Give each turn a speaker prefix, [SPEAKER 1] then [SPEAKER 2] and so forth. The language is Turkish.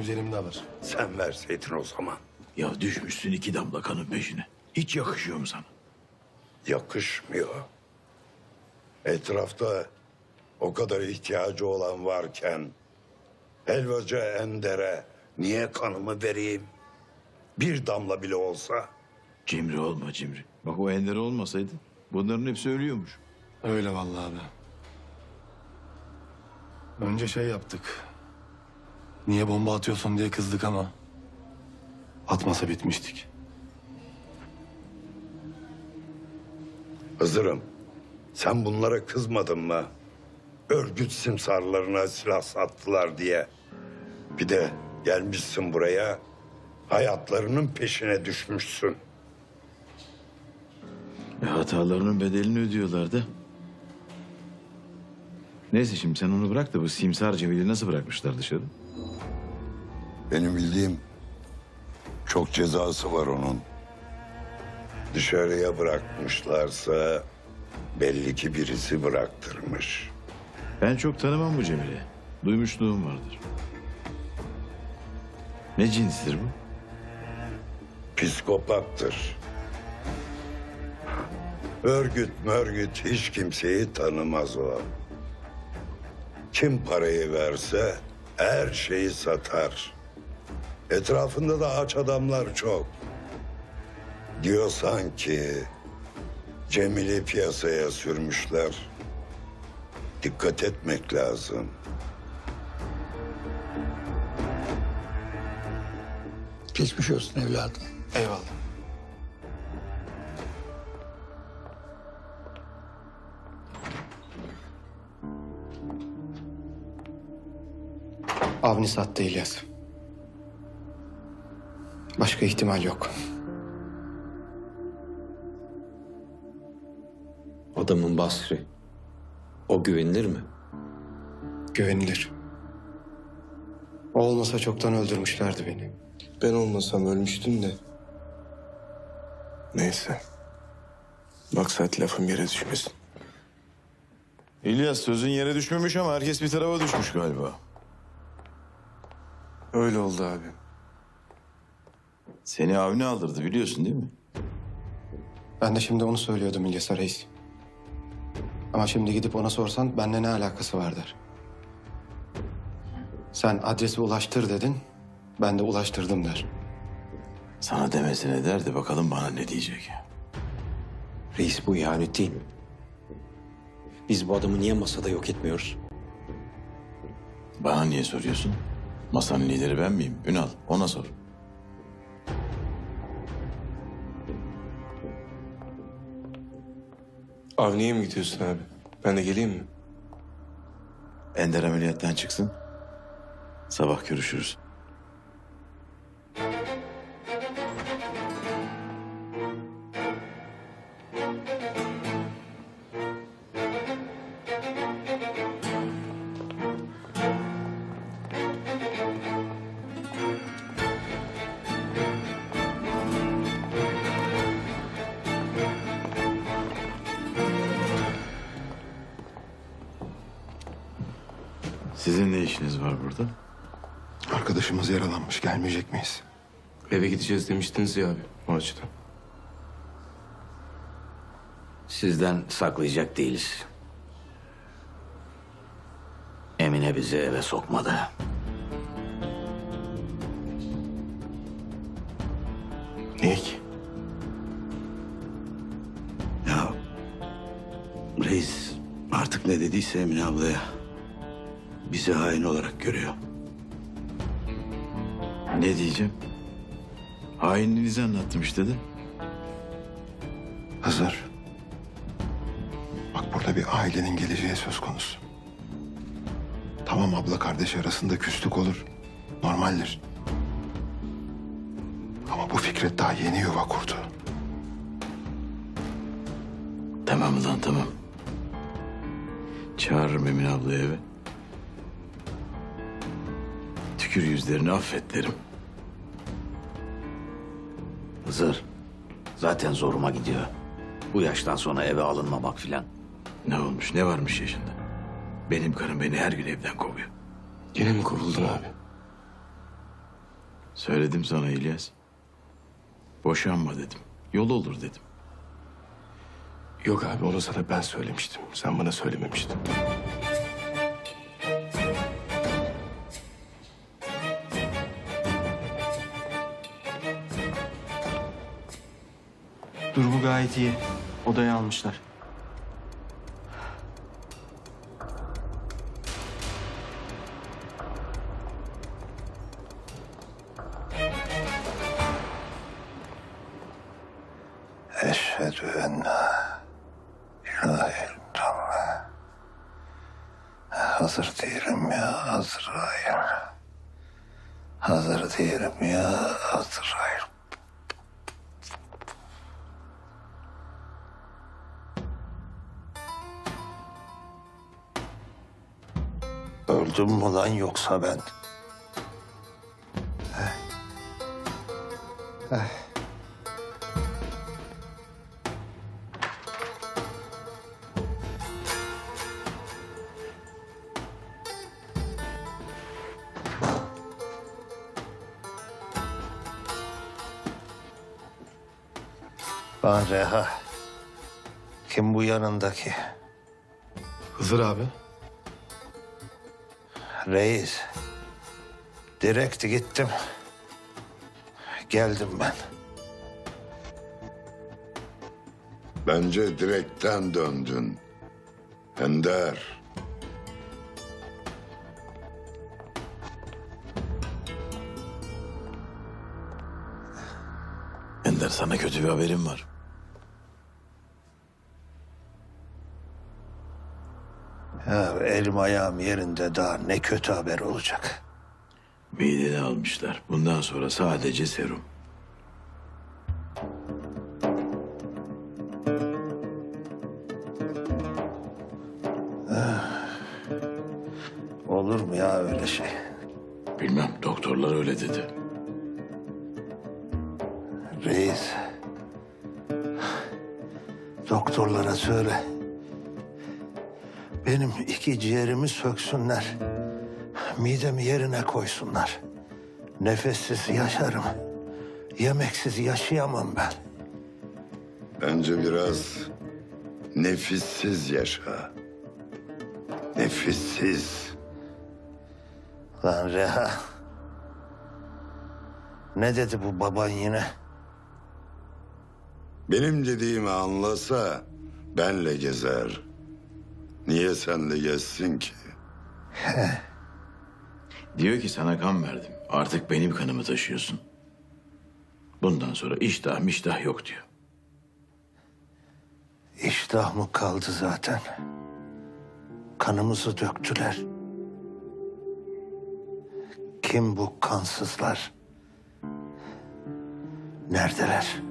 [SPEAKER 1] üzerimde var.
[SPEAKER 2] Sen verseydin o zaman.
[SPEAKER 3] Ya düşmüşsün iki damla kanın peşine. Hiç yakışıyor mu sana?
[SPEAKER 2] Yakışmıyor. Etrafta o kadar ihtiyacı olan varken helvacı Ender'e niye kanımı vereyim? Bir damla bile olsa
[SPEAKER 3] Cimri olma cimri. Bak o Ender olmasaydı bunların hepsi ölüyormuş.
[SPEAKER 1] Öyle vallahi abi. Önce şey yaptık. Niye bomba atıyorsun diye kızdık ama atmasa bitmiştik.
[SPEAKER 2] Hızırım, sen bunlara kızmadın mı? Örgüt simsarlarına silah sattılar diye. Bir de gelmişsin buraya, hayatlarının peşine düşmüşsün.
[SPEAKER 3] E, hatalarının bedelini ödüyorlardı. Neyse şimdi sen onu bırak da bu simsar Cemil'i nasıl bırakmışlar dışarı?
[SPEAKER 2] Benim bildiğim çok cezası var onun. Dışarıya bırakmışlarsa belli ki birisi bıraktırmış.
[SPEAKER 3] Ben çok tanımam bu Cemil'i. Duymuşluğum vardır. Ne cinstir bu?
[SPEAKER 2] Psikopattır. Örgüt mörgüt hiç kimseyi tanımaz o. Kim parayı verse her şeyi satar. Etrafında da aç adamlar çok. Diyorsan ki Cemil'i piyasaya sürmüşler. Dikkat etmek lazım.
[SPEAKER 4] Geçmiş olsun evladım.
[SPEAKER 1] Eyvallah.
[SPEAKER 5] Avni sattı İlyas. Başka ihtimal yok.
[SPEAKER 6] Adamın Basri. O güvenilir mi?
[SPEAKER 5] Güvenilir. O olmasa çoktan öldürmüşlerdi beni.
[SPEAKER 7] Ben olmasam ölmüştüm de. Neyse. Maksat lafım yere düşmesin.
[SPEAKER 3] İlyas sözün yere düşmemiş ama herkes bir tarafa düşmüş galiba.
[SPEAKER 7] Öyle oldu abi.
[SPEAKER 3] Seni Avni aldırdı biliyorsun değil mi?
[SPEAKER 5] Ben de şimdi onu söylüyordum İlyas'a reis. Ama şimdi gidip ona sorsan benimle ne alakası var der. Sen adresi ulaştır dedin, ben de ulaştırdım der.
[SPEAKER 3] Sana demesine der de bakalım bana ne diyecek.
[SPEAKER 6] Reis bu ihanet değil mi? Biz bu adamı niye masada yok etmiyoruz?
[SPEAKER 3] Bana niye soruyorsun? Masanın lideri ben miyim? Ünal ona sor.
[SPEAKER 7] Avni'ye mi gidiyorsun abi? Ben de geleyim mi?
[SPEAKER 3] Ender ameliyattan çıksın. Sabah görüşürüz. Sizin ne işiniz var burada?
[SPEAKER 1] Arkadaşımız yaralanmış gelmeyecek miyiz?
[SPEAKER 7] Eve gideceğiz demiştiniz ya abi. O açıdan.
[SPEAKER 8] Sizden saklayacak değiliz. Emine bizi eve sokmadı.
[SPEAKER 1] Niye ki?
[SPEAKER 2] Ya reis artık ne dediyse Emine ablaya bizi hain olarak görüyor.
[SPEAKER 3] Ne diyeceğim? Hainliğinizi anlattım işte de.
[SPEAKER 1] Hazır. Bak burada bir ailenin geleceği söz konusu. Tamam abla kardeş arasında küslük olur. Normaldir. Ama bu Fikret daha yeni yuva kurdu.
[SPEAKER 3] Tamam lan tamam. Çağırırım Emine ablayı eve. Tükür yüzlerini affet derim.
[SPEAKER 8] Hızır, zaten zoruma gidiyor. Bu yaştan sonra eve alınmamak filan.
[SPEAKER 3] Ne olmuş ne varmış yaşında? Benim karım beni her gün evden kovuyor.
[SPEAKER 7] Yine mi kovuldun abi?
[SPEAKER 3] Söyledim sana İlyas. Boşanma dedim. Yol olur dedim.
[SPEAKER 7] Yok abi onu sana ben söylemiştim. Sen bana söylememiştin.
[SPEAKER 9] Durumu gayet iyi. Odaya almışlar.
[SPEAKER 1] Eşhedü en la ilahe illallah. Hazır değilim ya Azrail. Hazır değilim ya Azrail. Öldüm mü lan yoksa ben? Lan Reha. Kim bu yanındaki?
[SPEAKER 7] Hızır abi.
[SPEAKER 1] Reis. Direkt gittim. Geldim ben.
[SPEAKER 2] Bence direkten döndün. Ender.
[SPEAKER 3] Ender sana kötü bir haberim var.
[SPEAKER 1] Ya elim ayağım yerinde daha ne kötü haber olacak.
[SPEAKER 3] Mideni almışlar. Bundan sonra sadece serum.
[SPEAKER 1] Olur mu ya öyle şey?
[SPEAKER 3] Bilmem doktorlar öyle dedi.
[SPEAKER 1] Reis. Doktorlara söyle. Benim iki ciğerimi söksünler. Midemi yerine koysunlar. Nefessiz yaşarım. Yemeksiz yaşayamam ben.
[SPEAKER 2] Bence biraz nefissiz yaşa. Nefissiz.
[SPEAKER 1] Lan Reha. Ne dedi bu baban yine?
[SPEAKER 2] Benim dediğimi anlasa benle gezer. Niye senle gezsin ki?
[SPEAKER 3] Diyor ki sana kan verdim. Artık benim kanımı taşıyorsun. Bundan sonra iştah miştah yok diyor.
[SPEAKER 1] İştah mı kaldı zaten? Kanımızı döktüler. Kim bu kansızlar? Neredeler?